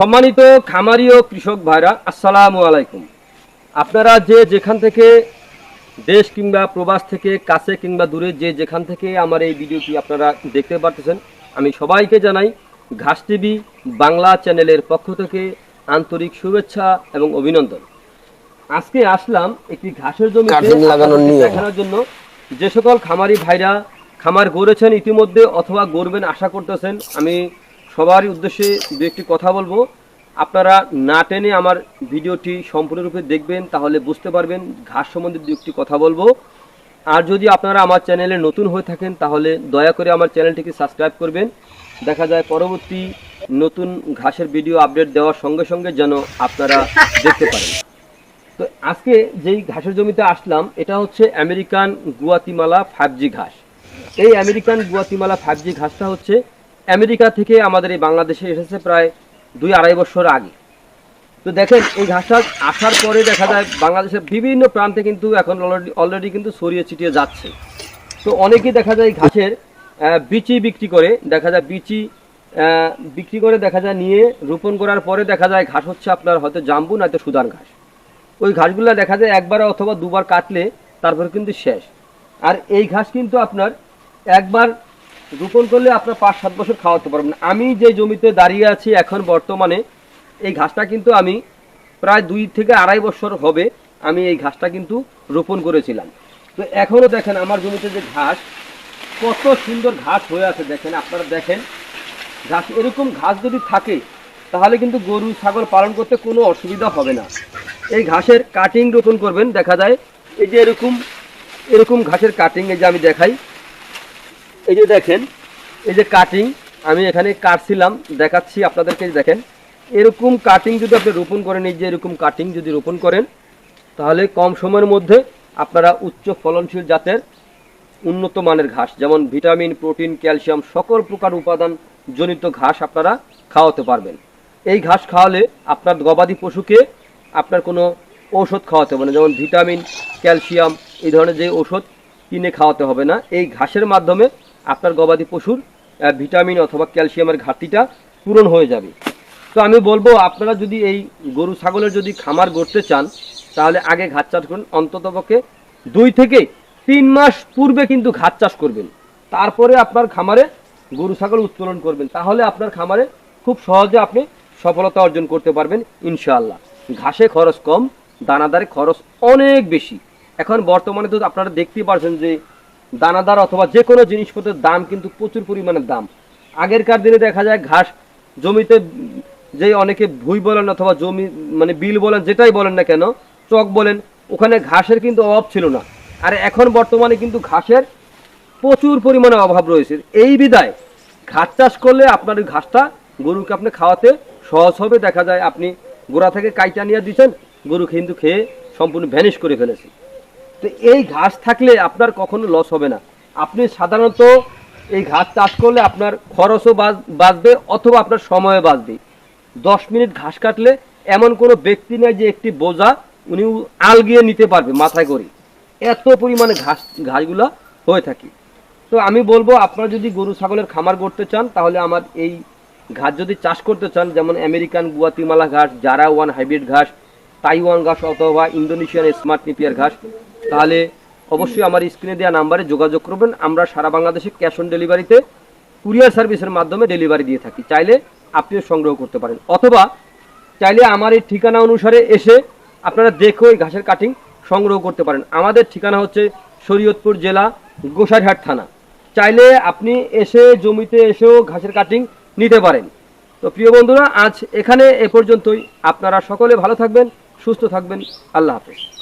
সম্মানিত খামারি ও কৃষক ভাইরা আসসালামু আলাইকুম। আপনারা যে যেখান থেকে দেশ কিংবা প্রবাস থেকে কাছে কিংবা দূরে যে যেখান থেকে আমার এই ভিডিওটি আপনারা দেখতে পারতেছেন আমি সবাইকে জানাই ঘাস টিভি বাংলা চ্যানেলের পক্ষ থেকে আন্তরিক শুভেচ্ছা এবং অভিনন্দন। আজকে আসলাম একটি ঘাসের আপনাদের দেখানোর জন্য। যে সকল খামারি ভাইরা খামার গড়েছেন ইতিমধ্যে অথবা গড়বেন আশা করতেছেন আমি সবারই উদ্দেশ্যে দু একটি কথা বলব। আপনারা না টেনে আমার ভিডিওটি সম্পূর্ণরূপে দেখবেন, তাহলে বুঝতে পারবেন ঘাস সম্বন্ধে দু একটি কথা বলব। আর যদি আপনারা আমার চ্যানেলে নতুন হয়ে থাকেন, তাহলে দয়া করে আমার চ্যানেলটিকে সাবস্ক্রাইব করবেন। দেখা যায় পরবর্তী নতুন ঘাসের ভিডিও আপডেট দেওয়ার সঙ্গে সঙ্গে যেন আপনারা দেখতে পারেন। তো আজকে যেই ঘাসের জমিতে আসলাম, এটা হচ্ছে আমেরিকান গুয়াতিমালা ফাইভ ঘাস। এই আমেরিকান গুয়াতিমালা ফাইভ ঘাসটা হচ্ছে আমেরিকা থেকে আমাদের এই বাংলাদেশে এসেছে প্রায় দুই আড়াই বছর আগে। তো দেখেন, এই ঘাসটা আসার পরে দেখা যায় বাংলাদেশের বিভিন্ন প্রান্তে কিন্তু এখন অলরেডি অলরেডি কিন্তু ছড়িয়ে ছিটিয়ে যাচ্ছে। তো অনেকেই দেখা যায় ঘাসের বিচি বিক্রি করে, দেখা যায় বিচি বিক্রি করে দেখা যায় নিয়ে রোপণ করার পরে দেখা যায় ঘাস হচ্ছে আপনার হয়তো জাম্বু, নয়তো সুদান ঘাস। ওই ঘাসগুলো দেখা যায় একবার অথবা দুবার কাটলে তারপরে কিন্তু শেষ। আর এই ঘাস কিন্তু আপনার একবার রোপণ করলে আপনার পাঁচ সাত বছর খাওয়াতে পারবেন। আমি যে জমিতে দাঁড়িয়ে আছি এখন বর্তমানে, এই ঘাসটা কিন্তু আমি প্রায় দুই থেকে আড়াই বছর হবে আমি এই ঘাসটা কিন্তু রোপণ করেছিলাম। তো এখনও দেখেন আমার জমিতে যে ঘাস, কত সুন্দর ঘাস হয়ে আছে দেখেন, আপনারা দেখেন। ঘাস এরকম ঘাস যদি থাকে, তাহলে কিন্তু গরু, ছাগল পালন করতে কোনো অসুবিধা হবে না। এই ঘাসের কাটিং রোপণ করবেন, দেখা যায়। এই যে এরকম এরকম ঘাসের কাটিং এই যে আমি দেখাই এই যে দেখেন, এই যে কাটিং আমি এখানে কাটছিলাম, দেখাচ্ছি আপনাদেরকে দেখেন। এরকম কাটিং যদি আপনি রোপণ করেন, এই যে এরকম কাটিং যদি রোপণ করেন, তাহলে কম সময়ের মধ্যে আপনারা উচ্চ ফলনশীল জাতের উন্নত মানের ঘাস, যেমন ভিটামিন, প্রোটিন, ক্যালসিয়াম, সকল প্রকার উপাদান জনিত ঘাস আপনারা খাওয়াতে পারবেন। এই ঘাস খাওয়ালে আপনার গবাদি পশুকে আপনার কোনো ঔষধ খাওয়াতে হবে না, যেমন ভিটামিন, ক্যালসিয়াম, এই ধরনের যে ওষুধ কিনে খাওয়াতে হবে না। এই ঘাসের মাধ্যমে আপনার গবাদি পশুর ভিটামিন অথবা ক্যালসিয়ামের ঘাটতিটা পূরণ হয়ে যাবে। তো আমি বলব, আপনারা যদি এই গরু, ছাগলের যদি খামার গড়তে চান, তাহলে আগে ঘাস চাষ করুন অন্ততপক্ষে দুই থেকে তিন মাস পূর্বে কিন্তু ঘাস চাষ করবেন। তারপরে আপনার খামারে গরু, ছাগল উত্তোলন করবেন। তাহলে আপনার খামারে খুব সহজে আপনি সফলতা অর্জন করতে পারবেন, ইনশাআল্লাহ। ঘাসে খরচ কম, দানাদারে খরচ অনেক বেশি। এখন বর্তমানে তো আপনারা দেখতেই পারছেন যে দানাদার অথবা যে কোনো জিনিসপত্রের দাম কিন্তু প্রচুর পরিমাণে দাম। আগেরকার দিনে দেখা যায় ঘাস জমিতে যে অনেকে ভুই বলেন অথবা জমি মানে বিল বলেন, যেটাই বলেন না কেন, চক বলেন, ওখানে ঘাসের কিন্তু অভাব ছিল না। আর এখন বর্তমানে কিন্তু ঘাসের প্রচুর পরিমাণে অভাব রয়েছে। এই বিদায়, ঘাস চাষ করলে আপনার ঘাসটা গরুকে আপনি খাওয়াতে সহজ হবে। দেখা যায় আপনি গোড়া থেকে কাইটা নিয়ে দিচ্ছেন গরু কিন্তু খেয়ে সম্পূর্ণ ভ্যানিশ করে ফেলেছে তো এই ঘাস থাকলে আপনার কখনো লস হবে না। আপনি সাধারণত এই ঘাস চাষ করলে আপনার খরচও বাঁচ- বাঁচবে অথবা আপনার সময়ও বাঁচবে দশ মিনিট ঘাস কাটলে এমন কোনো ব্যক্তি নেই যে একটি বোঝা উনি আলগিয়ে নিতে পারবে মাথায় করে। এত পরিমাণে ঘাস, ঘাসগুলো হয়ে থাকে। তো আমি বলব, আপনারা যদি গরু, ছাগলের খামার করতে চান, তাহলে আমার এই ঘাস যদি চাষ করতে চান, যেমন আমেরিকান গুয়াতিমালা ঘাস জারা ওয়ান হাইব্রিড ঘাস, তাইওয়ান ঘাস অথবা ইন্দোনেশিয়ান স্মার্ট নিপিয়ার ঘাস তাহলে অবশ্যই আমার স্ক্রিনে দেওয়া নাম্বারে যোগাযোগ করবেন। আমরা সারা বাংলাদেশে ক্যাশ অন ডেলিভারিতে কুরিয়ার সার্ভিসের মাধ্যমে ডেলিভারি দিয়ে থাকি। চাইলে আপনিও সংগ্রহ করতে পারেন। অথবা চাইলে আমার এই ঠিকানা অনুসারে এসে আপনারা দেখে ওই ঘাসের কাটিং সংগ্রহ করতে পারেন। আমাদের ঠিকানা হচ্ছে শরীয়তপুর জেলা, গোসাইরহাট থানা। চাইলে আপনি এসে জমিতে এসেও ঘাসের কাটিং নিতে পারেন। তো প্রিয় বন্ধুরা, আজ এখানে এ পর্যন্তই। আপনারা সকলে ভালো থাকবেন, সুস্থ থাকবেন। আল্লাহ হাফেজ।